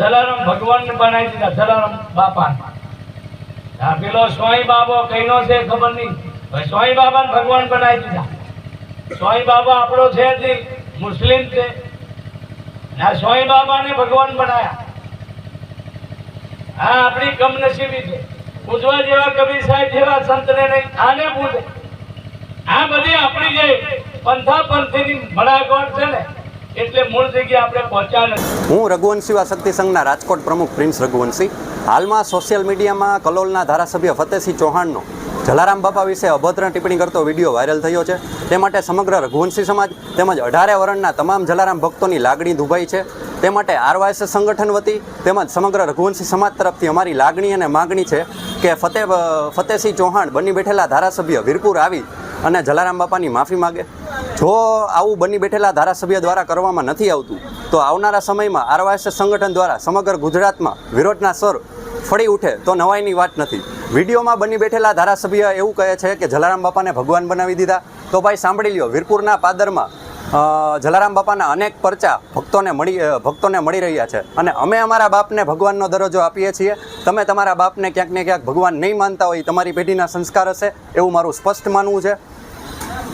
જલારામ ભગવાન બનાવી દીધા, જલારામ બાપા આ પેલો સ્વાઈ બાબો કઈનો છે ખબર નહીં. સ્વાઈ બાબા ભગવાન બનાવી દીધા. સ્વાઈ બાબા આપણો છે જ મુસ્લિમ છે. આ સ્વાઈ બાબાને ભગવાન બનાયા. આ આપણી કમનસીબી છે. પૂજવા જેવા કબીર સાહેબ જેવા સંતને નહીં, આને પૂજે. આ બધી આપણી જે પંથા પંથીની ભડાકોટ છે ને એટલે મૂળ જગ્યાએ આપણે પહોંચ્યા નથી. હું રઘુવંશી શક્તિ સંઘના રાજકોટ પ્રમુખ પ્રિન્સ રઘુવંશી. હાલમાં સોશિયલ મીડિયામાં કલોલના ધારાસભ્ય ફતેસિંહ ચૌહાણનો જલારામ બાપા વિશે અભદ્ર ટિપ્પણી કરતો વીડિયો વાયરલ થયો છે. તે માટે સમગ્ર રઘુવંશી સમાજ તેમજ અઢારે વરણના તમામ જલારામ ભક્તોની લાગણી દુભાઈ છે. તે માટે આરવાયસ સંગઠન વતી તેમજ સમગ્ર રઘુવંશી સમાજ તરફથી અમારી લાગણી અને માગણી છે કે ફતેહ ફતેસિંહ ચૌહાણ બની બેઠેલા ધારાસભ્ય વીરપુર આવી અને જલારામ બાપાની માફી માગે. જો આવું બની બેઠેલા ધારાસભ્ય દ્વારા કરવામાં નથી આવતું, તો આવનારા સમયમાં આરવાયસ સંગઠન દ્વારા સમગ્ર ગુજરાતમાં વિરોધના સ્વર ફળી ઉઠે તો નવાઈની વાત નથી. વિડીયોમાં બની બેઠેલા ધારાસભ્ય એવું કહે છે કે જલારામ બાપાને ભગવાન બનાવી દીધા. તો ભાઈ સાંભળી લ્યો, વીરપુરના પાદરમાં જલારામ બાપાના અનેક પરચા ભક્તોને મળી ભક્તોને મળી રહ્યા છે. અને અમે અમારા બાપને ભગવાનનો દરજ્જો આપીએ છીએ. તમે તમારા બાપને ક્યાંક ને ક્યાંક ભગવાન નહીં માનતા હોય, તમારી પેઢીના સંસ્કાર હશે એવું મારું સ્પષ્ટ માનવું છે.